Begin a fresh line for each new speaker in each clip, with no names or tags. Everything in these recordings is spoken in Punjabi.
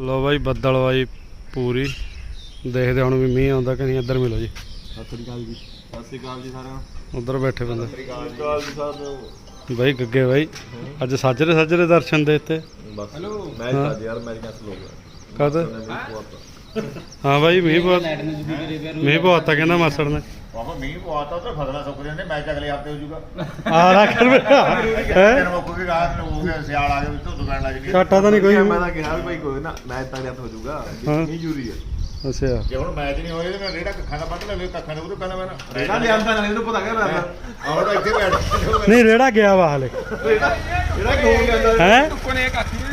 ਲੋ ਬਾਈ ਬੱਦਲਵਾਈ ਪੂਰੀ। ਦੇਖਦੇ ਹੁਣ ਵੀ ਮੀਂਹ ਆਉਂਦਾ ਕਿ ਨਹੀਂ ਇੱਧਰ ਮਿਲੋ ਜੀ।
ਸਤਿ ਸ੍ਰੀ ਅਕਾਲ ਜੀ। ਸਤਿ ਸ੍ਰੀ ਅਕਾਲ ਜੀ ਸਾਰਿਆਂ ਨੂੰ।
ਉਧਰ ਬੈਠੇ ਬੰਦੇ।
ਸਤਿ ਸ੍ਰੀ ਅਕਾਲ ਜੀ। ਸਾਰਿਆਂ
ਬਾਈ ਗੱਗੇ ਬਾਈ। ਅੱਜ ਸਾਜਰੇ ਸਾਜਰੇ ਦਰਸ਼ਨ ਦੇ ਇੱਥੇ।
ਨੂੰ ਬਸ ਯਾਰ ਗਿਆ
ਕਦ ਹਾਂ ਬਾਈ ਮੀਂਹ ਬਹੁਤ ਮੀਂਹ ਬਹੁਤ ਆ ਕਹਿੰਦਾ ਮਾਸੜ ਨੇ।
ਬਾਬਾ ਮੀਂਹ ਪਵਾਤਾ ਤਾਂ ਫਸਲਾਂ ਸੁੱਕ ਜਾਂਦੇ ਮੈਚ ਅਗਲੇ ਹਫ਼ਤੇ ਹੋ ਜਾਊਗਾ?
ਆ ਰੱਖ
ਦਿਨ
ਹੈ?
ਮੁੱਕ ਵੀ ਰਾਤ ਨੂੰ ਹੋ ਗਿਆ ਸਿਆਲ ਆ ਗਿਆ ਵੀ ਧੁੱਪ ਪੈਣ ਲੱਗ ਜਣੀ।
ਘਾਟਾ ਤਾਂ ਨਹੀਂ ਕੋਈ।
ਮੈਂ ਤਾਂ ਕਿਹਾ ਵੀ ਭਾਈ ਕੋਈ ਨਾ ਮੈਚ ਤਾਂ ਲਿਆ ਹੋ ਜਾਊਗਾ
ਹਾਂ।
ਨਹੀਂ ਜ਼ਰੂਰੀ ਹੈ
ਅੱਛਾ।
ਜੇ ਹੁਣ ਮੈਚ ਨਹੀਂ ਹੋਏ ਤੇ ਰੇੜਾ ਕੱਖਾਂ ਦਾ ਵੱਢ ਲੈ ਕੱਖਾਂ ਦੇ ਉਹਦੇ ਪਹਿਲਾਂ ਮੈਂ
ਰੇੜਾ ਲਿਆਂਦਾ ਨਾ ਇਹਨੂੰ ਪਤਾ ਕਿਆ ਲੱਗਦਾ।
ਆਹ ਤਾਂ ਇੱਥੇ ਬੈਠ
ਨਹੀਂ ਰੇੜਾ ਗਿਆ ਵਾ ਹਾਲੇ।
ਜਿਹੜਾ ਕੋਲ ਲੈਂਦਾ
ਹੈ?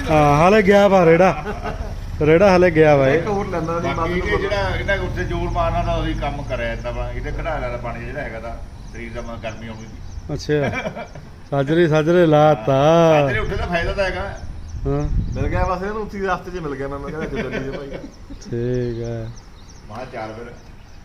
ਹਾਂ ਹਾਲੇ ਗਿਆ ਵਾ ਰੇੜਾ। ਰੇੜਾ ਹਾਲੇ ਗਿਆ ਵਾ ਇਹ।
ਇੱਕ ਹੋਰ ਲੈਂਦਾ ਨਹੀਂ
ਬਾਕੀ ਇਹ ਜਿਹੜਾ ਇਹਦਾ ਉੱਤੇ ਜ਼ੋਰ ਮਾਰਨਾ ਦਾ ਉਹੀ ਕੰਮ ਕਰਿਆ ਜਾਂਦਾ ਵਾ। ਇਹਦੇ ਕਢਾ ਦਾ ਪਾਣੀ ਜਿਹੜਾ ਹੈਗਾ ਦਾ ਸਰੀਰ ਦਾ ਮ- ਗਰਮੀ ਆਉਣੀ।
ਅੱਛਾ। ਸਾਜਰੇ ਸਾਜਰੇ ਲਾਤਾ।
ਤੇਰੇ ਉੱਠੇ ਦਾ ਫਾਇਦਾ ਤਾਂ ਹੈਗਾ।
ਹਾਂ।
ਮਿਲ ਗਿਆ ਬਸ ਇਹਨੂੰ ਉੱਥੇ ਰਸਤੇ 'ਚ ਮਿਲ ਗਿਆ ਮੈਨੂੰ ਕਹਿੰਦਾ ਚੱਲ ਜੀ ਭਾਈ।
ਠੀਕ ਹੈ
ਮਹਾ ਚਾਰ ਫਿਰ।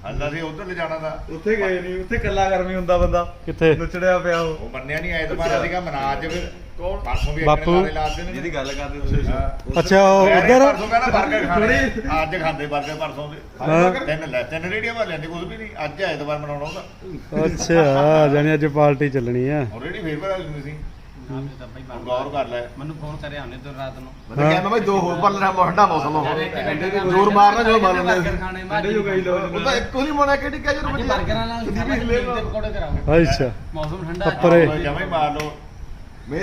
ਹੱਲਾ ਸੀ ਉਧਰ ਲੈ ਜਾਣਾ ਦਾ
ਉੱਥੇ ਗਏ ਨਹੀਂ ਉੱਥੇ ਕੱਲਾ ਗਰਮੀ ਹੁੰਦਾ ਬੰਦਾ।
ਕਿੱਥੇ?
ਨੁਚੜਿਆ ਪਿਆ ਉਹ।
ਮੰਨਿਆ ਨਹੀਂ ਐਤਵਾਰ ਸੀਗਾ ਮਨਾ ਅੱਜ ਫਿਰ।
ਬਾਪੂ।
ਜਿਹਦੀ ਗੱਲ ਕਰਦੇ ਤੁਸੀਂ
ਅੱਛਾ ਉਹ ਉਧਰ?
ਪਰਸੋਂ ਕਹਿੰਦਾ 버ਗਰ ਖਾਣੇ ਅੱਜ ਖਾਂਦੇ 버ਗਰ ਪਰਸੋਂ ਦੇ।
ਹਾਂ।
ਤਿੰਨ ਲੈ ਤਿੰਨ ਰੇੜੀਆਂ ਵਾਲਿਆਂ ਦੇ ਕੁਝ ਵੀ ਨਹੀਂ। ਅੱਜ ਐਤਵਾਰ ਮਨਾਉਣਾ ਉਹਦਾ।
ਅੱਛਾ ਜਾਨੀ ਅੱਜ ਪਾਰਟੀ ਚੱਲਣੀ ਆ।
ਹੋਰ ਰੇੜੀ ਫੇਰ ਬਣਾ ਲੈਂਦੇ ਸੀ। ਹੁਣ ਗੌਰ ਕਰ ਲੈ।
ਮੈਨੂੰ ਫੋਨ ਕਰਿਆ ਉਹਨੇ ਤੋਂ ਰਾਤ ਨੂੰ।
ਮੈਂ ਕਹਿੰਦਾ ਬਈ ਦੋ ਹੋਰ ਪਰ ਲੈਣਾ ਮੌਸਮ ਹੋ ਜ਼ੋਰ ਮਾਰਨਾ ਜੋ ਮਾਰ ਠੰਡਾ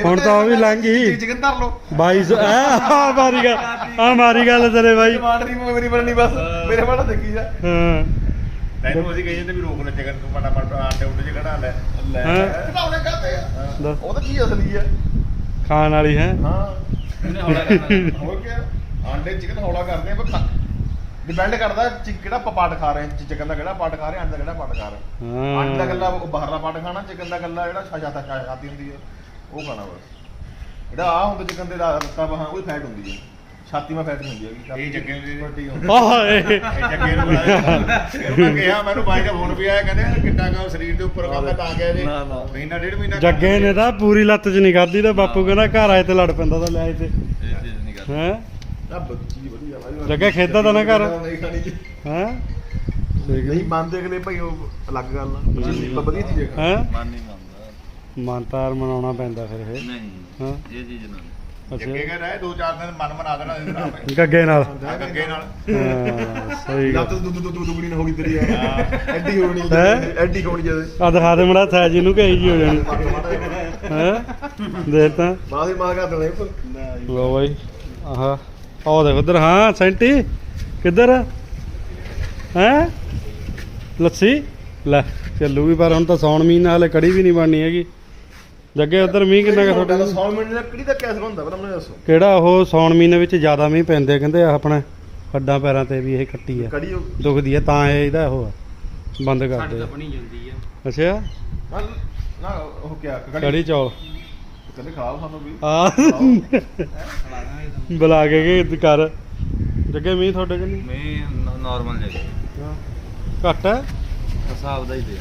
ਹੁਣ ਤਾਂ ਉਹ ਵੀ ਲੰਘ ਗਈ।
ਚਿਕਨ ਧਰ ਲੋ
22 ਆ ਮਾਰੀ ਗੱਲ ਆ ਮਾਰੀ ਗੱਲ ਤੇਰੇ ਬਾਈ।
ਟਮਾਟਰ ਦੀ ਮੇਰੀ ਬਣਨੀ ਬਸ। ਮੇਰੇ ਵਾਲਾ ਦੇਖੀ ਜਾ।
ਹਾਂ।
ਤੈਨੂੰ ਅਸੀਂ ਕਹੀ ਜਾਂਦੇ ਵੀ ਰੋਕ ਲੈ ਚਿਕਨ ਤੂੰ ਮਾੜਾ ਮਾੜਾ ਆਟੇ ਉੱਤੇ ਚ ਕਢਾ ਲੈ।
ਹੈਂ?
ਘਟਾਉਣੇ ਕਾਤੇ ਆ?
ਦੱਸ।
ਉਹ ਤਾਂ ਕੀ ਅਸਲੀ ਹੈ
ਖਾਣ ਵਾਲੀ ਹੈ?
ਹਾਂ।
ਉਹਨੇ ਹੌਲਾ ਕਰਨਾ।
ਹੋਰ ਕੀ ਆ? ਆਂਡੇ ਚਿਕਨ ਹੌਲਾ ਕਰਦੇ ਆ ਪਰ ਡਿਪੈਂਡ ਕਰਦਾ ਕਿਹੜਾ ਆਪਾਂ ਪਾਟ ਖਾ ਰਹੇ ਹਾਂ ਚਿਕਨ ਦਾ ਕਿਹੜਾ ਪਾਟ ਖਾ ਰਹੇ ਹਾਂ, ਅੰਡੇ ਦਾ ਕਿਹੜਾ ਪਾਟ ਖਾ ਰਹੇ ਹਾਂ। ਅੰਡੇ ਦਾ ਉਹ ਬਾਹਰਲਾ ਪਾਟ ਖਾਣਾ ਚਿਕਨ ਦਾ ਗੱਲਾ ਜਿਹੜਾ ਛਾ ਜਾਤਾ ਛਾ ਜਾਤੀ ਹੁੰਦੀ ਹੈ ਉਹ ਖਾਣਾ ਬਸ। ਜਿਹੜਾ ਆ ਹੁੰਦਾ ਚਿਕਨ ਦੇ ਰਸਤਾ ਬਹਾਂ ਉਹ ਫੈਟ ਹੁੰਦੀ ਹੈ। ਛਾਤੀ ਮਾ ਫੈਟ ਹੁੰਦੀ ਹੈਗੀ
ਇਹ ਜੱਗੇ ਨੂੰ ਦੇ।
ਵੱਡੀ ਹੁੰਦੀ।
ਓਏ
ਇਹ ਜੱਗੇ ਨੂੰ ਬੁਲਾਇਆ। ਮੈਂ ਕਿਹਾ ਮੈਨੂੰ ਬਾਈ ਦਾ ਫੋਨ ਵੀ ਆਇਆ ਕਹਿੰਦੇ ਯਾਰ ਕਿੱਡਾ ਕਾ ਸਰੀਰ ਦੇ ਉੱਪਰ ਕੰਮ ਤਾਂ ਆ ਗਿਆ ਜੇ
ਨਾ, ਨਾ।
ਮਹੀਨਾ ਡੇਢ ਮਹੀਨਾ
ਜੱਗੇ ਨੇ ਤਾਂ ਪੂਰੀ ਲੱਤ ਚ ਨਹੀਂ ਖਾਧੀ ਤਾਂ ਬਾਪੂ ਕਹਿੰਦਾ ਘਰ ਆਏ ਤੇ ਲੜ ਪੈਂਦਾ ਤਾਂ ਲੈ ਆਏ ਤੇ
ਇਹ ਚੀਜ਼ ਨਹੀਂ ਕਰਦਾ
ਹੈ?
ਨਾ ਬੱਚੀ ਵਧੀਆ ਭਾਈ
ਜੱਗਾ ਖੇਡਦਾ ਤਾਂ ਨਾ ਘਰ?
ਨਹੀਂ ਖਾਣੀ ਜੀ।
ਹੈ?
ਨਹੀਂ ਮੰਨਦੇ ਅਗਲੇ ਭਾਈ ਉਹ ਅਲੱਗ ਗੱਲ ਆ। ਵਧੀਆ ਵਧੀਆ ਚੀਜ਼ ਹੈ।
ਹੈ?
ਮਨ ਨਹੀਂ
ਮੰਤਾਰ ਮਨਾਉਣਾ ਪੈਂਦਾ ਫਿਰ ਇਹ।
ਨਹੀਂ
ਹਾਂ।
ਇਹ ਚੀਜ਼ ਨਾ।
ਜੱਗੇ
ਅੱਛਾ
ਕਹਿੰਦਾ ਦੋ ਚਾਰ ਦਿਨ ਮਨ ਬਣਾ ਦੇਣਾ ਇਹਦੇ ਨਾਲ।
ਗੱਗੇ ਨਾਲ।
ਗੱਗੇ ਨਾਲ।
ਹਾਂ ਸਹੀ
ਲੱਤ
ਗੱਲ
ਦੁ ਦੁ ਦੁ ਦੁਗਣੀ ਨਾ ਹੋ ਗਈ ਤੇਰੀ ਐਡੀ ਹੋਣੀ
ਹੈਂ?
ਐਡੀ ਹੋਣੀ ਜਦ।
ਆ ਦਿਖਾ ਦੇ ਮੜਾ ਥੈ ਜਿਹਨੂੰ ਕਹੀ ਜੀ ਹੋ ਜਾਣੀ। ਹੈ? ਦੇਖ ਤਾਂ।
ਬਾਅਦ ਹੀ ਮਾਰ ਕਰ ਦੇਣਾ ਉੱਪਰ।
ਲੋ ਬਾਈ। ਆਹਾ। ਆਹ ਦੇਖ ਉਧਰ ਹਾਂ ਸੈਂਟੀ। ਕਿੱਧਰ? ਹੈ? ਲੱਸੀ? ਲੈ ਚੱਲੂ ਵੀ ਪਰ ਹੁਣ ਤਾਂ ਸੌਣ ਮਹੀਨਾ ਹਾਲੇ ਕੜੀ ਵੀ ਨਹੀਂ ਬਣਨੀ ਹੈਗੀ। ਜੱਗੇ ਉਧਰ ਮੀਂਹ ਕਿੰਨਾ ਕੁ ਤੁਹਾਡੇ
100 ਮਿੰਟ ਦਾ ਕਿਹੜੀ ਦਾ ਕੈਸ ਹੁੰਦਾ ਪਹਿਲਾਂ ਮੈਨੂੰ ਦੱਸੋ।
ਕਿਹੜਾ ਉਹ ਸੌਣ ਮਹੀਨੇ ਵਿੱਚ ਜ਼ਿਆਦਾ ਮੀਂਹ ਪੈਂਦੇ ਕਹਿੰਦੇ ਆ ਆਪਣੇ ਹੱਡਾਂ ਪੈਰਾਂ ਤੇ ਵੀ ਇਹ ਕੱਟੀ ਆ।
ਕੜੀ ਉਹ
ਦੁਖਦੀ ਆ ਤਾਂ ਇਹ ਇਹਦਾ ਉਹ ਆ ਬੰਦ
ਸਾਡੇ
ਕਰਦੇ
ਤਾਂ
ਆ
ਬਣੀ ਜਾਂਦੀ ਆ।
ਅੱਛਾ?
ਨਾ ਨਾ ਉਹ ਕਿਆ
ਕੜੀ? ਚੌਲ।
ਕਹਿੰਦੇ ਖਾਓ ਸਾਨੂੰ ਵੀ।
ਆ। ਬੁਲਾ ਕੇ ਕਿ ਕਰ ਜੱਗੇ ਮੀਂਹ ਤੁਹਾਡੇ ਕਿ ਨਹੀਂ?
ਮੈਂ ਨਾਰਮਲ
ਹਾਂ। ਘੱਟ ਹੈ
ਹਿਸਾਬ ਦਾ ਹੀ ਦੇ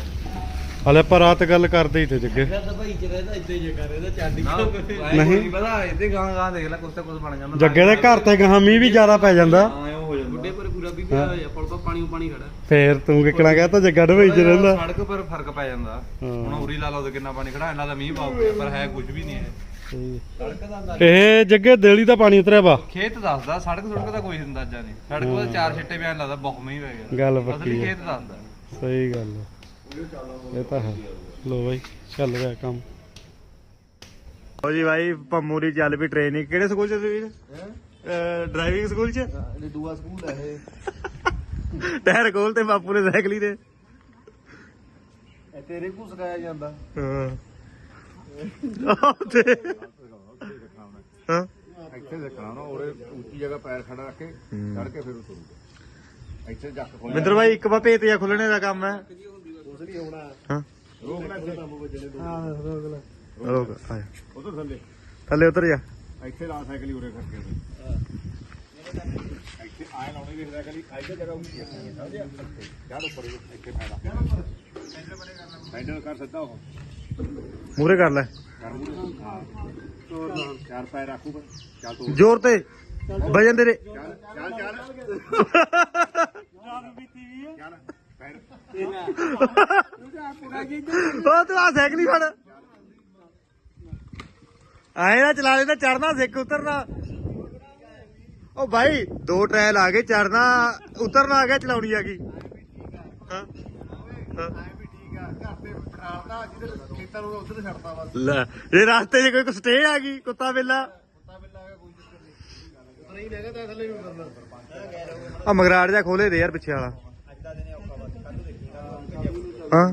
ਹਲੇ ਪਰ ਰਾਤ ਗੱਲ ਕਰਦੇ ਹੀ ਤੇ ਜੱਗੇ।
ਇਹਦਾ ਤਾਂ ਭਾਈ ਚ ਰਹਿੰਦਾ ਇੱਦਾਂ ਹੀ ਕਰ ਇਹਦਾ ਚਾਂਦੀ
ਨਾ
ਨਹੀਂ।
ਨਹੀਂ। ਪਤਾ ਇਹਦੇ ਗਾਂ ਗਾਂ ਦੇਖ ਲੈ ਕੁਛ ਤਾਂ ਕੁਛ ਬਣ ਜਾਂਦਾ।
ਜੱਗੇ ਦੇ ਘਰ ਤੇ ਗਾਂ ਮੀਂਹ ਵੀ ਜ਼ਿਆਦਾ ਪੈ ਜਾਂਦਾ।
ਹਾਂ ਇਹ ਹੋ
ਬੁੱਢੇ
ਜਾਂਦਾ
ਪਰ ਪੂਰਾ ਵੀ ਪਿਆ ਹੋਇਆ ਪੁਲ ਤੋਂ ਪਾਣੀ ਪਾਣੀ ਖੜਾ।
ਫੇਰ ਤੂੰ ਕਿਕਣਾ ਕਹਤਾ ਜੱਗਾ ਢਵਾਈ ਚ ਰਹਿੰਦਾ।
ਸੜਕ ਪਰ ਫ਼ਰਕ ਪੈ ਜਾਂਦਾ।
ਹਾਂ।
ਹੁਣ ਉਰੀ ਲਾ ਲਓ ਤੇ ਕਿੰਨਾ ਪਾਣੀ ਖੜਾ ਇਹਨਾਂ ਦਾ ਮੀਂਹ ਪਾਉ ਪਰ ਹੈ ਕੁਝ ਵੀ ਨਹੀਂ ਹੈ
ਇਹ ਜੱਗੇ ਦੇਲੀ ਦਾ ਪਾਣੀ ਉਤਰਿਆ ਵਾ।
ਖੇਤ ਦੱਸਦਾ ਸੜਕ ਸੁੜਕ ਦਾ ਕੋਈ ਅੰਦਾਜ਼ਾ ਨਹੀਂ। ਸੜਕ ਉਹਦੇ ਚਾਰ ਛਿੱਟੇ ਬਿਆਨ ਲੱਗਦਾ ਬਹੁਤ ਮੀਂਹ ਪੈ ਗਿਆ।
ਗੱਲ
ਅਸਲੀ
ਪੱਕੀ ਹੈ
ਖੇਤ ਦੱਸਦਾ।
ਸਹੀ ਗੱਲ ਹੈ ਇਹ ਤਾਂ ਹੈ। ਲੋ ਬਾਈ ਚੱਲ ਰਿਹਾ ਕੰਮ। ਹੋ ਜੀ ਬਾਈ ਪੰਮੂਰੀ ਚੱਲ ਵੀ ਟ੍ਰੇਨਿੰਗ ਕਿਹੜੇ ਸਕੂਲ ਚ ਤੁਸੀਂ ਡਰਾਈਵਿੰਗ ਸਕੂਲ ਚ?
ਦੂਆ ਸਕੂਲ ਹੈ ਇਹ।
ਟਾਇਰ ਖੋਲ ਤੇ ਬਾਪੂ ਨੇ ਸਾਈਕਲੀ ਤੇ।
ਇਹ ਤੇਰੇ ਕੋ ਸਿਖਾਇਆ ਜਾਂਦਾ।
ਹਾਂ। ਤੇ। ਹਾਂ।
ਇੱਥੇ ਦੇਖਣਾ ਨਾ ਉਹਦੇ ਉੱਚੀ ਜਗ੍ਹਾ ਪੈਰ ਖੜਾ ਰੱਖ ਕੇ ਚੜ ਕੇ ਫਿਰ ਉਤਰੂਗਾ। ਇੱਥੇ ਜੱਕ ਖੋਲ
ਮਿੰਦਰ ਬਾਈ ਇੱਕ ਵਾ ਭੇਤੀਆ ਖੁੱਲਣੇ ਦਾ ਕੰਮ ਹੈ।
ਉਸ ਲਈ ਹੋਣਾ
ਹਾਂ।
ਰੋਕ ਲੈ ਇੱਥੇ
ਕੰਮ ਵੱਜਣੇ ਦੋ
ਰੋਕ ਆਇਆ
ਉਧਰ ਥੱਲੇ।
ਥੱਲੇ ਉਤਰ ਜਾ।
ਇੱਥੇ ਲਾ ਸਾਈਕਲ ਹੀ ਉਰੇ ਕਰਕੇ ਇੱਥੇ ਆਏ ਲਾਉਣੀ ਵੀ ਸਾਈਕਲ ਹੀ। ਆਈ ਜਗ੍ਹਾ ਉੱਚੀ ਹੈ ਸਮਝਿਆ? ਯਾਰ ਉੱਪਰ ਇੱਥੇ ਫਾਇਦਾ ਹੈਂਡਲ ਕਰ ਸਿੱਧਾ ਉਹ।
ਮੂਰੇ ਕਰ ਲੈ।
ਕਰ ਮੂਹਰੇ। ਹਾਂ। ਚਾਰ ਪੈਰ ਰੱਖੂਗਾ। ਚੱਲ ਤੂੰ
ਜ਼ੋਰ ਤੇ। ਵਜਨ ਤੇਰੇ।
ਚੱਲ ਚੱਲ ਪੈਰ
ਉਹ ਤੂੰ ਆ ਸਾਈਕਲ ਹੀ ਫੜ ਆਏ ਨਾ ਚਲਾ ਲੈਣਾ ਚੜਨਾ ਸਿੱਖ, ਉਤਰਨਾ। ਉਹ ਭਾਈ ਦੋ ਟ੍ਰਾਇਲ ਆ ਗਏ ਚੜਨਾ ਉਤਰਨਾ ਆ ਗਿਆ, ਚਲਾਉਣੀ ਆ ਗਈ। ਹਾਂ। ਲੈ ਇਹ ਰਸਤੇ 'ਚ ਕੋਈ ਸਟੇ ਆ ਗਈ, ਕੁੱਤਾ ਬਿੱਲਾ।
ਆ
ਮਗਰਾੜ ਜਾ ਖੋਲੇ ਦੇ ਯਾਰ ਪਿੱਛੇ ਵਾਲਾ। ਹਾਂ।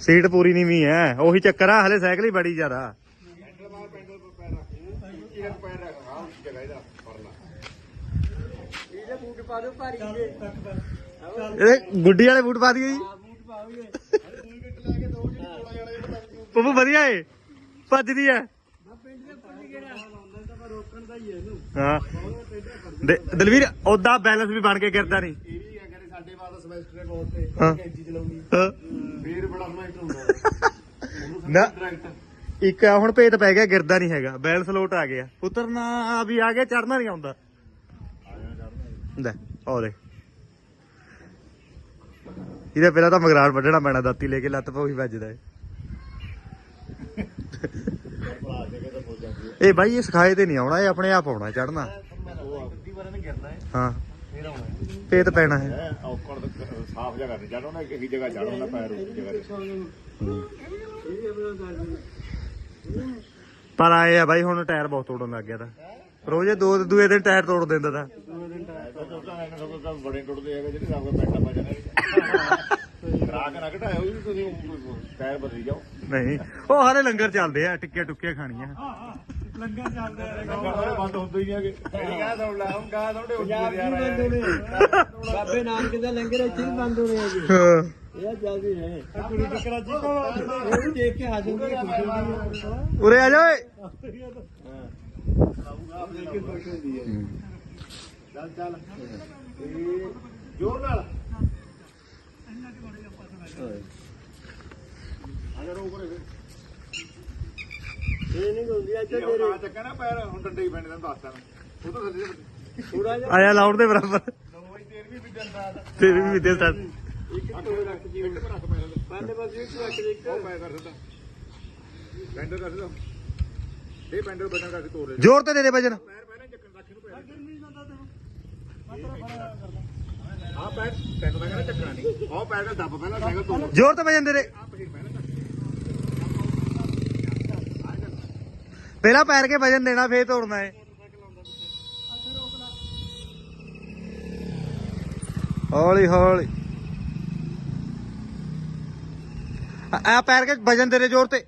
ਸੀਟ ਪੂਰੀ ਨਹੀਂ ਵੀ ਹੈ ਉਹੀ ਚੱਕਰ ਆ ਹਲੇ ਸਾਈਕਲ ਹੀ ਬੜੀ ਜ਼ਿਆਦਾ।
ਹਾਂ
ਇਹ ਗੁੱਡੀ ਵਾਲੇ ਬੂਟ ਪਾ ਦਈਏ ਜੀ। ਪਪੂ ਵਧੀਆ ਏ। ਭੱਜਦੀ ਐ। ਹਾਂ। ਦੇ- ਦਲਵੀਰ ਉਹਦਾ ਬੈਲੈਂਸ ਵੀ ਬਣ ਕੇ ਗਿਰਦਾ ਨਹੀਂ।
ਇਹ ਵੀ ਆ ਕਹਿੰਦੇ ਸਾਡੇ ਬਾਅਦ ਸਮੈਸਟਰ ਦੇ ਬਹੁਤ ਤੇ
ਹਾਂ।
ਕੈਂਚੀ ਚਲਾਉਣੀ।
ਹਾਂ।
ਫੇਰ ਬੜਾ ਸਮੈਸਟਰ ਹੁੰਦਾ ਉਹਨੂੰ
ਨਾ।
ਡਾਇਰੈਕਟ
ਇੱਕ ਆ ਹੁਣ ਭੇਤ ਪੈ ਗਿਆ ਗਿਰਦਾ ਨਹੀਂ ਹੈਗਾ। ਬੈਲੈਂਸ ਲੋਟ ਆ ਗਿਆ। ਉਤਰਨਾ ਆ ਵੀ ਆ ਗਿਆ ਚੜਨਾ ਨਹੀਂ ਆਉਂਦਾ। ਲੈ ਔਰੇ ਇਹਦਾ ਪਹਿਲਾਂ ਤਾਂ ਮਗਰਾੜ ਵੱਢਣਾ ਪੈਣਾ ਦਾਤੀ ਲੈ ਕੇ ਲੱਤ ਪਾ ਉਹੀ ਵੱਜਦਾ ਏ। ਇਹ ਬਾਈ ਇਹ ਸਿਖਾਏ ਤੇ ਨਹੀਂ ਆਉਣਾ ਇਹ ਆਪਣੇ ਆਪ ਆਉਣਾ ਚੜਨਾ
ਹੈ
ਹਾਂ
ਫੇਰ ਆਉਣਾ
ਭੇਤ ਪੈਣਾ ਹੈ
ਹੈ ਔਕੜ ਸਾਫ਼ ਜਗ੍ਹਾ ਤੇ ਚੜੋ ਨਾ ਇੱਕ ਹੀ ਜਗ੍ਹਾ ਚੜੋ ਨਾ ਪੈਰ ਉਸ ਜਗ੍ਹਾ ਤੇ
ਪਰ ਆਏ ਆ ਬਾਈ ਹੁਣ ਟਾਇਰ ਬਹੁਤ ਤੋੜਨ ਲੱਗ ਗਿਆ ਤਾਂ ਰੋਜ਼ ਦੋ ਦੂਏ ਦਿਨ ਟਾਇਰ ਤੋੜ ਦਿੰਦਾ ਤਾਂ
ਬੜੇ ਟੁੱਟਦੇ ਹੈਗੇ ਜਿਹੜੇ ਕੋ ਪੈਂਟਾ ਪਾ ਜਾਣਾ ਰਾਗ ਨਾ ਘਟਾਇਓ ਤੁਸੀਂ ਪੈਰ ਬਦਲੀ ਜਾਓ
ਨਹੀਂ ਉਹ ਹਾਰੇ ਲੰਗਰ ਚੱਲਦੇ ਆ ਟਿੱਕੇ ਟੁੱਕੇ ਖਾਣੀਆਂ
ਲੰਗਰ ਬੰਦ ਹੁੰਦੇ ਹੀ ਹੈਗੇ
ਮੇਰੀ ਗੱਲ ਸੁਣ ਲੈ ਹੁਣ ਗਾਹ ਤੁਹਾਡੇ ਉੱਤੇ
ਬਾਬੇ ਨਾਨਕ ਦਾ ਲੰਗਰ ਇੱਥੇ ਹੀ ਬੰਦ ਹੋਣੇ ਆ ਜੀ।
ਹਾਂ।
ਇਹ ਜਲਦੀ ਹੈ। ਕੁੜੀ ਦੀ ਕਰਾਚੀ ਕੋ ਵੀ ਦੇਖ ਕੇ ਹਾਜ਼ਰ ਦੀ ਖੁਸ਼ੀ ਹੁੰਦੀ ਹੈ।
ਉਰੇ ਆ ਜਾ ਓਏ।
ਚੱਲ ਚੱਲ। ਤੇ ਜੋਰ ਨਾਲ।
ਇਹ ਨਹੀਂ ਹੁੰਦੀ ਅੱਜ
ਜੇ ਹੁਣ ਨਾ ਚੱਕਿਆ ਨਾ ਪੈਰ ਹੁਣ ਡੰਡੇ ਹੀ ਪੈਣੇ ਤੈਨੂੰ ਦੱਸਦਾ ਮੈਂ ਉਧਰ ਥੱਲੇ
ਥੋੜਾ ਜਿਹਾ।
ਆ ਜਾ ਲਾਉਣ ਦੇ ਬਰਾਬਰ।
ਤੇਰ ਵੀ
ਤੇਰੇ ਵਿਦਿਆ ਸਟਾਰਟ
ਇੱਕ ਤੋਂ ਰੱਖ ਜੀ
ਇੱਕ ਰੱਖ ਪੈਰ
ਪੰਜ ਪਾਸੇ ਇੱਕ ਰੱਖ ਦੇ ਇੱਕ।
ਉਹ ਪੈਰ ਕਰ ਦਿੱਤਾ ਪੈਂਡਲ ਕਰ ਦਿੱਤਾ ਇਹ ਪੈਂਡਲ ਬਟਨ ਕਰਕੇ ਤੋੜ ਦੇ।
ਜ਼ੋਰ ਤੇ ਦੇ ਦੇ ਵਜਨ
ਪੈਰ ਪਹਿਲਾਂ ਚੱਕਣ ਰੱਖ ਇਹਨੂੰ ਪੈਰ ਆ ਪੈਰ ਤੈਨੂੰ ਮੈਂ ਕਹਿੰਦਾ ਚੱਕਣਾ ਨਹੀਂ। ਆਹ ਪੈਰ ਦਾ ਦੱਬ ਪਹਿਲਾਂ ਸਾਈਕਲ ਤੋੜ
ਜ਼ੋਰ ਤੇ ਵਜਨ ਦੇ ਦੇ।
ਆ ਪਹੀਰ ਪਹਿਲਾਂ
ਪੈਰ ਕੇ ਵਜਨ ਦੇਣਾ, ਫੇਰ ਤੋੜਨਾ ਏ। ਹੌਲੀ ਹੌਲੀ। ਆ ਪੈਰ ਕੇ ਵਜਨ ਦੇ ਦੇ ਜ਼ੋਰ ਤੇ।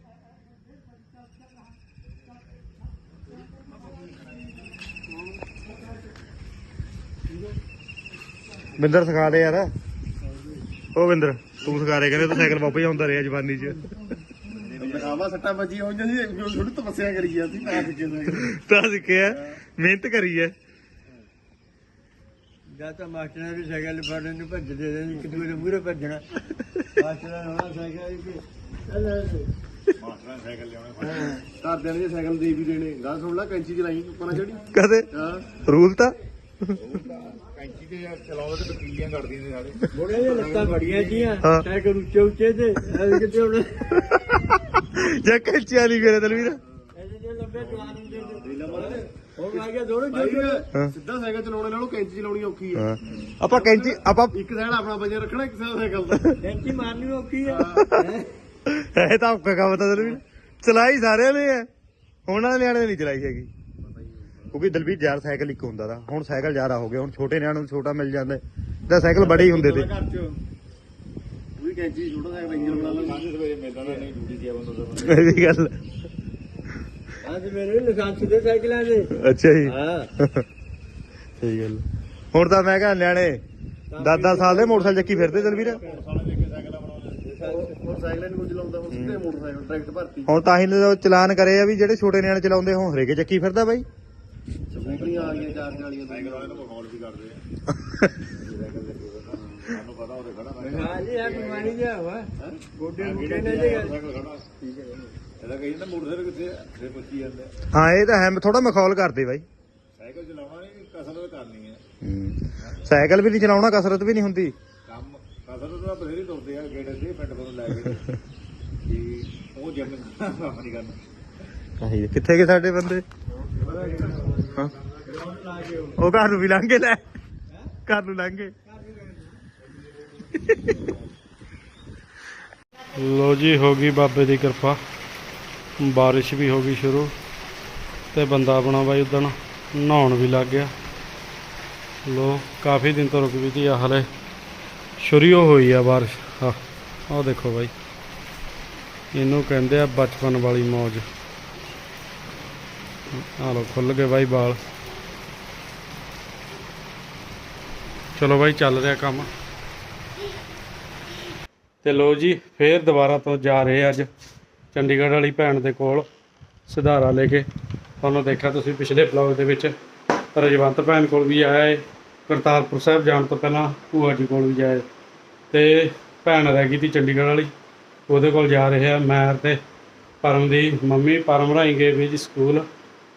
ਬਿੰਦਰ ਸਿਖਾ ਦੇ ਯਾਰ। ਉਹ ਬਿੰਦਰ, ਤੂੰ ਸਿਖਾ ਦੇ, ਕਹਿੰਦੇ ਤੂੰ ਸਾਈਕਲ ਵਾਪਸ ਆਉਂਦਾ ਰਿਹਾ ਜਵਾਨੀ 'ਚ।
ਦਿਖਾਵਾ ਸੱਟਾਂ ਵੱਜੀ ਹੋਈਆਂ ਸੀ ਥੋੜੀ ਤਪੱਸਿਆ ਕਰੀ ਗਿਆ ਸੀ ਪੈਰ ਸਿੱਕੇ ਦਾ
ਤਾਂ ਸਿੱਖਿਆ ਮਿਹਨਤ ਕਰੀ ਐ।
ਜਾਂ ਤਾਂ ਮਾਸਟਰਾਂ ਵੀ ਸਾਈਕਲ ਫੜਨ ਨੂੰ ਭੱਜਦੇ ਰਹੇ ਇੱਕ ਦੂਜੇ ਦੇ ਮੂਹਰੇ ਭੱਜਣਾ। ਮਾਸਟਰਾਂ ਹੋਣਾ ਸਾਈਕਲ ਕਿ
ਮਾਸਟਰਾਂ ਨੇ ਸਾਈਕਲ ਲਿਆਉਣਾ
ਘਰਦਿਆਂ ਨੇ ਸਾਈਕਲ ਦੇ ਵੀ ਦੇਣੇ। ਗੱਲ ਸੁਣ ਲੈ ਕੈਂਚੀ ਚਲਾਈ ਉੱਪਰ ਚੜੀ
ਕਦੇ?
ਹਾਂ।
ਰੂਲ ਤਾਂ।
ਕੈਂਚੀ ਤੇ ਚਲਾਉਂਦੇ ਤੇ ਵਕੀਲੀਆਂ ਕਰਦੀਆਂ ਨੇ ਸਾਰੇ।
ਬੋੜੇ ਜਿਹੇ ਲੱਤਾਂ ਬੜੀਆਂ ਜੀਆਂ
ਹਾਂ।
ਸਾਈਕਲ ਉੱਚੇ ਉੱਚੇ ਤੇ ਐ ਕਿਤੇ ਹੁਣ।
ਜੇ ਕੱਚਿਆ ਨਹੀਂ ਮੇਰੇ ਤਲਵੀਰ
ਐਸੇ ਜਿਹੇ ਲੰਬੇ ਜਵਾਨ ਹੁੰਦੇ ਤੇ ਉਹ ਆ ਗਿਆ ਦੋਨੋਂ
ਭਾਈ
ਜੋੜ
ਹਾਂ।
ਸਿੱਧਾ ਸਾਈਕਲ ਚਲਾਉਣੇ ਨਾਲੋਂ ਕੈਂਚੀ ਚਲਾਉਣੀ ਔਖੀ ਹੈ
ਹਾਂ। ਆਪਾਂ ਕੈਂਚੀ ਆਪਾਂ
ਇੱਕ ਸਾਈਡ ਆਪਣਾ ਵਜਨ ਰੱਖਣਾ ਇੱਕ ਸਾਈਡ ਸਾਈਕਲ ਦਾ।
ਟੈਂਕੀ ਮਾਰਨੀ ਔਖੀ ਆ?
ਇਹ ਤਾਂ ਔਖਾ ਕੰਮ ਤਾਂ ਤਲਵੀਰ ਚਲਾਈ ਸਾਰਿਆਂ ਨੇ ਹੈ ਹੁਣ ਵਾਲੇ ਨਿਆਣੇ ਨੇ ਨਹੀਂ ਚਲਾਈ ਹੈਗੀ। ਕਿਉਂਕਿ ਦਲਵੀਰ ਯਾਰ ਸਾਈਕਲ ਇੱਕ ਹੁੰਦਾ ਦਾ। ਹੁਣ ਸਾਈਕਲ ਜ਼ਿਆਦਾ ਹੋ ਗਿਆ ਹੁਣ ਛੋਟੇ ਨਿਆਣਿਆਂ ਨੂੰ ਛੋਟਾ ਮਿਲ ਜਾਂਦਾ। ਤਾਂ ਸਾਈਕਲ ਬੜੇ ਹੀ ਹੁੰਦੇ ਤੇ।
ਘਰ ਚ? ਉਹ ਵੀ ਕੈਂਚੀ ਛੋਟਾ ਸਾਈਕਲ ਇੰਜਨ ਬਣਾ ਲੈਂਦਾ।
ਸਾਂਝੇ ਸਵੇਰੇ ਮਿਲਦਾ ਨਾ ਨਹੀਂ ਡਿਊਟੀ ਗਿਆ ਬੰਦਾ ਤਾਂ
ਇਹ ਵੀ ਗੱਲ।
ਅੱਜ ਮੇਰੇ ਲਾਇਸੈਂਸ ਦੇ ਸਾਈਕਲਾਂ ਦੇ।
ਅੱਛਾ ਜੀ।
ਹਾਂ।
ਸਹੀ ਗੱਲ। ਹੁਣ ਤਾਂ ਮੈਂ ਕਹਾਂ ਨਿਆਣੇ 10-10 ਸਾਲ ਦੇ ਮੋਟਰਸਾਈਕਲ ਚੱਕੀ ਫਿਰਦੇ ਦਲਵੀਰ।
ਸਾਲੇ ਦੇਖ ਕੇ ਸਾਈਕਲਾਂ ਬਣਾਉਂਦੇ
ਹੁਣ ਸਾਈਕਲ ਨਹੀਂ ਕੋਈ ਚਲਾਉਂਦਾ ਹੁਣ ਸਿੱਧੇ ਮੋਟਰਸਾਈਕਲ ਡਾਇਰੈਕਟ ਭਰਤੀ।
ਹੁਣ ਤਾਂ ਹੀ ਚਲਾਨ ਕਰੇ ਆ ਵੀ ਜਿਹੜੇ ਛੋਟੇ ਨਿਆਣੇ ਚਲਾਉਂਦੇ ਹੁਣ ਹਰੇਕੇ ਚੱਕੀ ਫਿਰਦਾ ਬਾਈ।
ਸਕੂਟਰੀਆਂ ਆ ਗਈਆਂ ਚਾਰ ਵਾਲੀਆਂ
ਸਾਈਕਲ ਵਾਲੇ ਨੂੰ ਮਾਹੌਲ ਵੀ ਕਰਦੇ ਆ। ਸਾਈਕਲ ਦੇ ਕੋਲ ਸਾਨੂੰ ਪਤਾ ਉਹਦੇ ਖੜਾ
ਹਾਂ ਜੀ ਆ ਬਿਮਾਰੀ ਜਿਹਾ ਵਾ ਗੋਡੇ
ਕਿਹੜੇ
ਮੁੱਕੇ ਨੇ ਜੇ
ਸਾਈਕਲ ਖੜਾ? ਇਹਦਾ ਕਹੀ ਜਾਂਦਾ ਮੋਟਰਸਾਈਕਲ ਕਿੱਥੇ ਆ? ਫੇਰ ਪੁੱਛੀ ਜਾਂਦੇ। ਆ।
ਹਾਂ ਇਹ ਤਾਂ ਹੈ ਥੋੜਾ ਮਖੌਲ ਕਰਦੇ ਬਾਈ।
ਸਾਈਕਲ ਚਲਾਉਣਾ ਨਹੀਂ ਕਸਰਤ ਕਰਨੀ ਹੈ।
ਸਾਈਕਲ ਵੀ ਨਹੀਂ ਚਲਾਉਣਾ ਕਸਰਤ ਵੀ ਨਹੀਂ ਹੁੰਦੀ।
ਕੰਮ ਕਸਰਤ ਤਾਂ ਬਥੇਰੀ ਤੁਰਦੇ ਆ ਗੇੜੇ ਤੇ ਪਿੰਡ ਤੋਂ ਲੈ ਕੇ। ਕਿ ਉਹ ਜਿੰਮ ਕੰਮ ਨਹੀਂ ਕਰਨਾ।
ਕਿੱਥੇ ਗਏ ਸਾਡੇ ਬੰਦੇ? ਹਾਂ ਉਹ ਘਰ ਨੂੰ ਵੀ ਲੰਘੇ ਲੈ। ਘਰ ਨੂੰ ਲੰਘੇ
ਲੋ ਜੀ, ਹੋ ਗਈ ਬਾਬੇ ਦੀ ਕਿਰਪਾ। ਬਾਰਿਸ਼ ਵੀ ਹੋ ਗਈ ਸ਼ੁਰੂ ਤੇ ਬੰਦਾ ਆਪਣਾ ਬਾਈ ਉਦਣ ਨਹਾਉਣ ਵੀ ਲੱਗ ਗਿਆ। ਲੋ ਕਾਫੀ ਦਿਨ ਤੋਂ ਰੁਕ ਵੀ ਤੀ ਆ, ਹਲੇ ਸ਼ੁਰੂ ਹੋਈ ਆ ਬਾਰਿਸ਼। ਆ ਆਹ ਦੇਖੋ ਬਾਈ। ਇਹਨੂੰ ਕਹਿੰਦੇ ਆ ਬਚਪਨ ਵਾਲੀ ਮੌਜ। ਆ ਲੋ ਖੁੱਲ ਗਏ ਬਾਈ ਬਾਲ ਚਲੋ ਬਾਈ, ਚੱਲ ਰਿਹਾ ਕੰਮ। ਤੇ ਲੋ ਜੀ, ਫੇਰ ਦੁਬਾਰਾ ਤੋਂ ਜਾ ਰਹੇ ਅੱਜ ਚੰਡੀਗੜ੍ਹ ਵਾਲੀ ਭੈਣ ਦੇ ਕੋਲ ਸਿਧਾਰਾ ਲੈ ਕੇ। ਤੁਹਾਨੂੰ ਦੇਖਿਆ ਤੁਸੀਂ ਪਿਛਲੇ ਬਲੌਗ ਦੇ ਵਿੱਚ, ਰਜਵੰਤ ਭੈਣ ਕੋਲ ਵੀ ਆਇਆ ਏ। ਕਰਤਾਰਪੁਰ ਸਾਹਿਬ ਜਾਣ ਤੋਂ ਪਹਿਲਾਂ ਭੂਆ ਜੀ ਕੋਲ ਵੀ ਜਾਏ ਤੇ ਭੈਣ ਰਹਿ ਗਈ ਤੀ ਚੰਡੀਗੜ੍ਹ ਵਾਲੀ। ਉਹਦੇ ਕੋਲ ਜਾ ਰਹੇ ਆ, ਮੈਂ ਤੇ ਪਰਮ ਦੀ ਮੰਮੀ ਪਰਮ ਰਾਈ ਗਏ ਵੀ ਜੀ ਸਕੂਲ।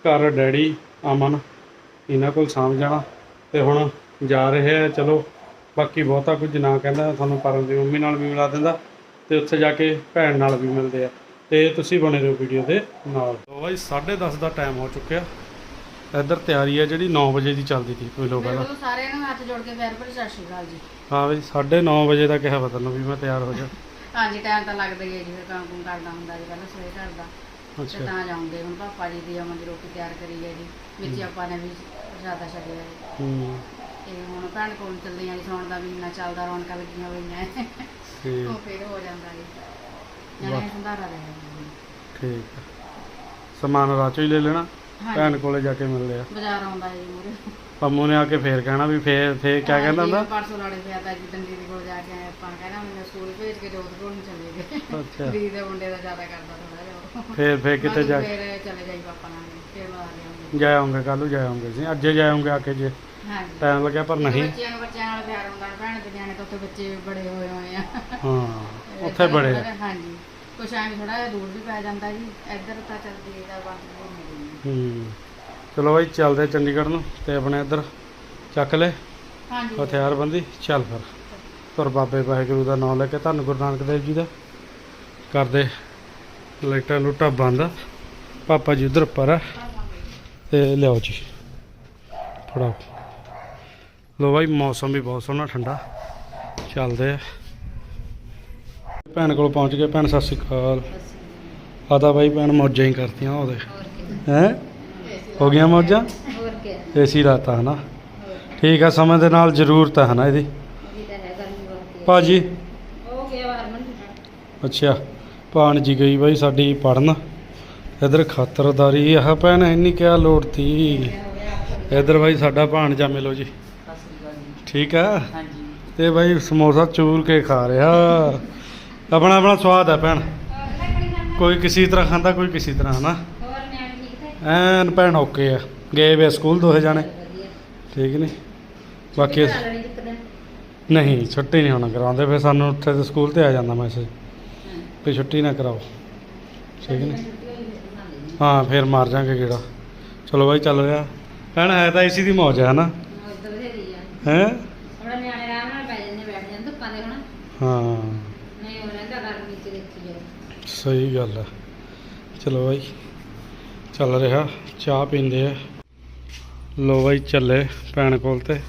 ਘਰ ਡੈਡੀ ਅਮਨ ਇਹਨਾਂ ਕੋਲ ਸਾਂਭ ਜਾਣਾ। ਤੇ ਹੁਣ ਜਾ ਰਹੇ ਆ ਚਲੋ ਬਾਕੀ ਬਹੁਤਾ ਕੁਝ ਨਾ ਕਹਿੰਦਾ ਤੁਹਾਨੂੰ ਪਰਮ ਦੀ ਮੰਮੀ ਨਾਲ ਵੀ ਮਿਲਾ ਦਿੰਦਾ ਤੇ ਉੱਥੇ ਜਾ ਕੇ ਭੈਣ ਨਾਲ ਵੀ ਮਿਲਦੇ ਆ। ਤੇ ਤੁਸੀਂ ਬਣੇ ਰਹੋ ਵੀਡੀਓ ਦੇ ਨਾਲ। ਲੋ ਬਾਈ 10:30 ਦਾ ਟਾਈਮ ਹੋ ਚੁੱਕਿਆ। ਇੱਧਰ ਤਿਆਰੀ ਹੈ ਜਿਹੜੀ 9 ਵਜੇ ਦੀ ਚੱਲਦੀ ਸੀ ਕੋਈ ਲੋਕ
ਬਿਲਕੁਲ ਸਾਰਿਆਂ ਨੂੰ ਹੱਥ ਜੋੜ ਕੇ ਪਿਆਰ ਭਰੀ ਸਤਿ ਸ਼੍ਰੀ ਅਕਾਲ ਜੀ।
ਹਾਂ ਬਈ 9:30 ਵਜੇ ਦਾ ਕਿਹਾ ਪਤਾ ਨੂੰ ਵੀ ਮੈਂ ਤਿਆਰ ਹੋ ਜਾ।
ਹਾਂਜੀ ਟਾਈਮ ਤਾਂ ਲੱਗਦਾ ਹੀ ਹੈ ਜੀ ਕੰਮ ਕੁਮ ਕਰਦਾ ਹੁੰਦਾ ਜੀ ਪਹਿਲਾਂ ਸਵੇਰ ਘਰ ਦਾ। ਤੇ
ਅੱਛਾ।
ਤਾਂ ਜਾਉਂਗੇ ਹੁਣ ਪਾਪਾ ਜੀ ਦੀ ਅਮਨ ਦੀ ਰੋਟੀ ਤਿਆਰ ਕਰੀ ਹੈ ਜੀ ਵਿੱਚ ਆਪਾਂ ਨੇ ਵੀ ਜ਼ਿਆਦਾ ਛੱਡਿਆ ਜੀ।
ਹੂੰ।
ਤੇ ਹੁਣ ਭੈਣ ਕੋਲ ਚੱਲਦੇ ਆ ਜੀ ਸੌਣ ਦਾ ਮਹੀਨਾ ਚੱਲਦਾ ਰੌਣਕਾਂ ਲੱਗੀਆਂ ਹੋਈਆਂ।
ਠੀਕ।
ਉਹ ਫਿਰ ਹੋ ਜਾਂਦਾ ਜੀ। ਜਾਨੇ ਸੰਧਾਰਾ ਲੈ ਜੀ।
ਠੀਕ ਆ। ਸਮਾਨ ਰਾਚੋ ਹੀ ਲੈ ਲੈਣਾ ਭੈਣ
ਹਾਂਜੀ
ਕੋਲੇ ਜਾ ਕੇ ਮਿਲਦੇ ਆ
ਬਾਜ਼ਾਰ ਆਉਂਦਾ ਜੀ ਮੂਰੇ
ਪੰਮੂ ਨੇ ਆ ਕੇ ਫੇਰ ਕਹਿਣਾ ਵੀ ਫੇਰ ਫੇਰ ਕਿਆ ਕਹਿੰਦਾ ਹੁੰਦਾ?
ਪਰਸੋਂ ਲੜੇ ਪਿਆ ਤਾਂ ਜੀ ਦੰਦੀ ਦੇ ਕੋਲ ਜਾ ਕੇ ਆਏ ਆਪਾਂ ਕਹਿੰਦਾ ਮੈਨੂੰ ਸਕੂਲ ਭੇਜ ਕੇ ਜੋਤ ਕੋਲ ਨੂੰ ਚਲੇ ਗਏ।
ਅੱਛਾ।
ਦੀਦੀ ਦੇ ਮੁੰਡੇ ਦਾ ਜ਼ਿਆਦਾ ਕਰਦਾ ਥੋੜਾ।
ਫੇਰ ਫੇਰ ਕਿਤੇ ਜਾ
ਫਿਰ ਚਲੇ ਜਾਈ ਪਾਪਾ ਨਾਲ ਫਿਰ ਆ
ਕੱਲ ਨੂੰ ਸੀ ਅੱਜੇ ਜਾ ਆਉਂਗੇ ਆ ਕੇ ਜੇ
ਹਾਂਜੀ।
ਟਾਈਮ ਲੱਗਿਆ ਪਰ ਨਹੀਂ।
ਬੱਚਿਆਂ ਨੂੰ ਬੱਚਿਆਂ ਨਾਲ ਪਿਆਰ ਹੁੰਦਾ ਭੈਣ ਦੇ ਨਿਆਣੇ ਤਾਂ ਉੱਥੇ ਬੱਚੇ ਬੜੇ ਹੋਏ ਹੋਏ ਆ।
ਹਾਂ ਉੱਥੇ ਬੜੇ ਆ।
ਹਾਂਜੀ। ਕੁਛ ਐਂ ਥੋੜਾ ਜਿਹਾ ਦੂਰ ਵੀ ਪੈ ਜਾਂਦਾ ਜੀ। ਇੱਧਰ ਤਾਂ ਚੱਲਦੀ ਇਹਦਾ ਬੰਦ ਨਹੀਂ
ਹੂੰ। ਚਲੋ ਬਾਈ ਚੱਲਦੇ ਚੰਡੀਗੜ੍ਹ ਨੂੰ ਤੇ ਆਪਣੇ ਇੱਧਰ ਚੱਕ ਲੈ।
ਹਾਂਜੀ।
ਹਥਿਆਰਬੰਦੀ ਚੱਲ ਫਿਰ। ਤੁਰ ਬਾਬੇ ਵਾਹਿਗੁਰੂ ਦਾ ਨਾਮ ਲੈ ਕੇ ਧੰਨ ਗੁਰੂ ਨਾਨਕ ਦੇਵ ਜੀ ਦਾ। ਕਰਦੇ ਲਾਈਟਾਂ ਲੁੱਟਾਂ ਬੰਦ ਪਾਪਾ ਜੀ ਉਧਰ ਪਰ ਤੇ ਲਿਆਓ ਜੀ। ਫੜਾਓ। ਲੋ ਬਾਈ ਮੌਸਮ ਵੀ ਬਹੁਤ ਸੋਹਣਾ ਠੰਡਾ। ਚੱਲਦੇ ਆ। ਭੈਣ ਕੋਲ ਪਹੁੰਚ ਗਏ। ਭੈਣ ਸਤਿ ਸ਼੍ਰੀ ਅਕਾਲ। ਆ ਤਾਂ ਬਾਈ ਭੈਣ ਮੌਜਾਂ ਹੀ ਕਰਤੀਆਂ ਉਹਦੇ। ਹੈ? ਹੋ ਗਿਆ ਮੌਜਾਂ?
ਹੋਰ ਕੀ
ਏਸੀ ਲਾਤਾ ਹੈ ਨਾ ਠੀਕ ਆ ਸਮੇਂ ਦੇ ਨਾਲ ਜ਼ਰੂਰਤ ਹੈ ਨਾ ਇਹਦੀ ਭਾਜੀ?
ਹੋ ਗਿਆ ਹਰਮਨ
ਅੱਛਾ। ਭਾਣ ਜੀ ਗਈ ਬਾਈ ਸਾਡੀ ਪੜਨ ਇਧਰ ਖਾਤਰਦਾਰੀ ਆਹ ਭੈਣ ਇੰਨੀ ਕਿਆ ਲੋੜ ਤੀ। ਇਧਰ ਬਾਈ ਸਾਡਾ ਭਾਣਜਾ ਮਿਲੋ ਜੀ। ਠੀਕ ਆ?
ਹਾਂਜੀ।
ਤੇ ਬਾਈ ਸਮੋਸਾ ਚੂਰ ਕੇ ਖਾ ਰਿਹਾ। ਆਪਣਾ ਆਪਣਾ ਸਵਾਦ ਹੈ ਭੈਣ। ਕੋਈ ਕਿਸੇ ਤਰ੍ਹਾਂ ਖਾਂਦਾ ਕੋਈ ਕਿਸੇ ਤਰ੍ਹਾਂ ਹਨਾ। ਐਨ ਭੈਣ ਓਕੇ ਆ। ਗਏ ਵੇ ਸਕੂਲ ਦੋਹੇ ਜਾਣੇ। ਠੀਕ ਨਹੀਂ ਬਾਕੀ ਨਹੀਂ ਛੁੱਟੀ ਨਹੀਂ ਹੋਣਾ ਕਰਾਉਂਦੇ। ਫਿਰ ਸਾਨੂੰ ਉੱਥੇ ਤੇ ਸਕੂਲ ਤੇ ਆ ਜਾਂਦਾ ਮੈਸੇਜ। ਵੀ ਛੁੱਟੀ ਨਾ ਕਰਾਓ। ਠੀਕ ਨਹੀਂ ਹਾਂ ਫਿਰ ਮਾਰ ਜਾਾਂਗੇ ਕਿਹੜਾ ਚਲੋ ਬਾਈ ਚੱਲ ਰਿਹਾ। ਭੈਣ ਹੈ ਤਾਂ ਇਸੀ ਦੀ ਮੌਜ ਹੈ ਨਾ
ਆ
ਹੈ?
ਆਪਣਾ ਨਿਆਣੇ ਆਰਾਮ ਨਾਲ ਪੈ ਜਾਂਦੇ ਬੈਠ ਜਾਂਦੇ ਧੁੱਪਾਂ ਦੇ ਹੁਣ
ਹਾਂ।
ਨਹੀਂ ਹੋ ਰਹਿੰਦਾ ਗਰਮੀ ਚ ਦੇਖੀ ਜਾਓ
ਸਹੀ ਗੱਲ ਹੈ। ਚਲੋ ਬਾਈ ਚੱਲ ਰਿਹਾ। ਚਾਹ ਪੀਂਦੇ ਆ। ਲੋ ਬਾਈ ਚੱਲੇ ਭੈਣ ਕੋਲ ਤੇ।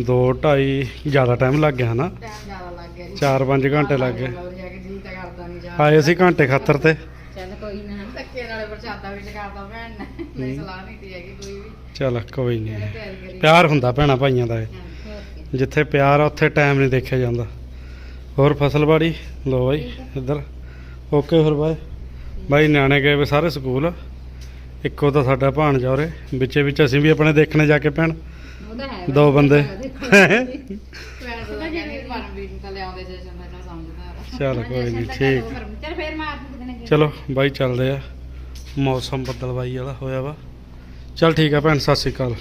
2 2.5 ਜ਼ਿਆਦਾ ਟਾਈਮ ਲੱਗ ਗਿਆ ਹਨਾ?
ਟਾਈਮ ਜ਼ਿਆਦਾ ਲੱਗ ਗਿਆ ਜੀ।
4-5 ਘੰਟੇ ਲੱਗ ਗਏ
ਜਾ ਕੇ ਜੀ ਤਾਂ ਕਰਦਾ ਨਹੀਂ ਜਾ
ਆਏ ਅਸੀਂ ਘੰਟੇ ਖਾਤਰ ਤੇ।
ਚੱਲ ਕੋਈ ਨਾ। ਧੱਕੇ ਨਾਲੇ ਪ੍ਰਸ਼ਾਦਾ ਵੀ ਕਰਦਾ ਭੈਣ ਨੇ। ਨਹੀਂ ਸਲਾਹ ਨਹੀਂ ਤੀ ਹੈਗੀ ਕੋਈ ਵੀ।
ਚੱਲ ਕੋਈ ਨਹੀਂ। ਪਿਆਰ ਹੁੰਦਾ ਭੈਣਾ ਭਾਈਆਂ ਦਾ ਇਹ। ਜਿੱਥੇ ਪਿਆਰ ਆ ਉੱਥੇ ਟਾਈਮ ਨਹੀਂ ਦੇਖਿਆ ਜਾਂਦਾ। ਹੋਰ ਫਸਲਬਾੜੀ ਲੋ ਬਾਈ ਇੱਧਰ। ਓਕੇ ਫਿਰ ਬਾਈ। ਬਾਈ ਨਿਆਣੇ ਗਏ ਵੇ ਸਾਰੇ ਸਕੂਲ। ਇੱਕੋ ਤਾਂ ਸਾਡਾ ਭਾਣਜਾ ਉਰੇ। ਵਿੱਚੇ ਵਿੱਚ ਅਸੀਂ ਵੀ ਆਪਣੇ ਦੇਖਣੇ ਜਾ ਕੇ ਭੈਣ। ਦੋ ਬੰਦੇ।
ਭੈਣ
ਚੱਲ ਕੋਈ ਨਹੀਂ ਠੀਕ।
ਚਲੋ
ਬਾਈ ਚੱਲਦੇ ਆ। ਮੌਸਮ ਬੱਦਲਵਾਈ ਵਾਲਾ ਹੋਇਆ ਵਾ। ਚੱਲ ਠੀਕ ਆ ਭੈਣ, ਸਤਿ ਸ਼੍ਰੀ ਅਕਾਲ।